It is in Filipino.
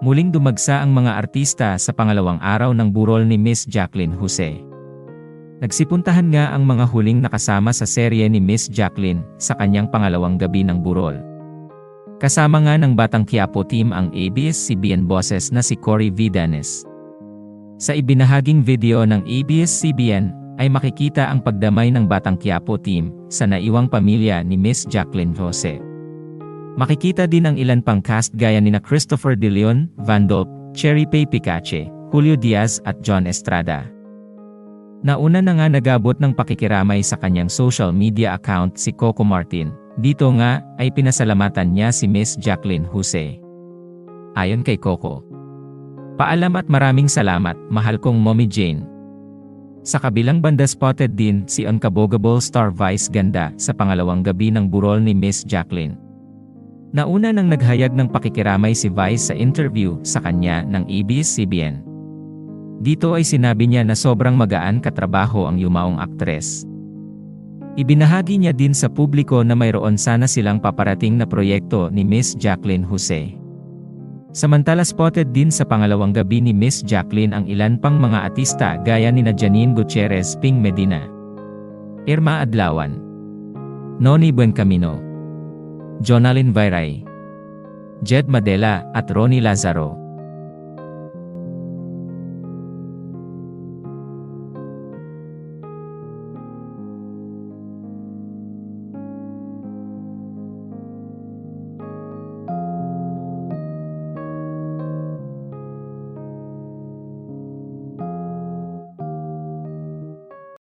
Muling dumagsa ang mga artista sa pangalawang araw ng burol ni Miss Jacqueline Jose. Nagsipuntahan nga ang mga huling nakasama sa serye ni Miss Jacqueline sa kanyang pangalawang gabi ng burol. Kasama nga ng Batang Quiapo team ang ABS-CBN bosses na si Cory Vidanes. Sa ibinahaging video ng ABS-CBN ay makikita ang pagdamay ng Batang Quiapo team sa naiwang pamilya ni Miss Jacqueline Jose. Makikita din ang ilan pang cast gaya nina Christopher De Leon, Van Dolp, Cherry Pay Picache, Julio Diaz at John Estrada. Nauna na nga nagabot ng pakikiramay sa kanyang social media account si Coco Martin. Dito nga ay pinasalamatan niya si Miss Jacqueline Jose. Ayon kay Coco. Paalam at maraming salamat, mahal kong Mommy Jane. Sa kabilang banda spotted din si Unkabogable Star Vice Ganda sa pangalawang gabi ng burol ni Miss Jacqueline. Nauna nang naghayag ng pakikiramay si Vice sa interview sa kanya ng ABS-CBN. Dito ay sinabi niya na sobrang magaan katrabaho ang yumaong aktres. Ibinahagi niya din sa publiko na mayroon sana silang paparating na proyekto ni Miss Jacqueline Jose. Samantala spotted din sa pangalawang gabi ni Miss Jacqueline ang ilan pang mga artista gaya ni na Janine Gutierrez Ping Medina, Irma Adlawan, Noni Buencamino, Jonalyn Viray, Jed Madela at Ronnie Lazaro.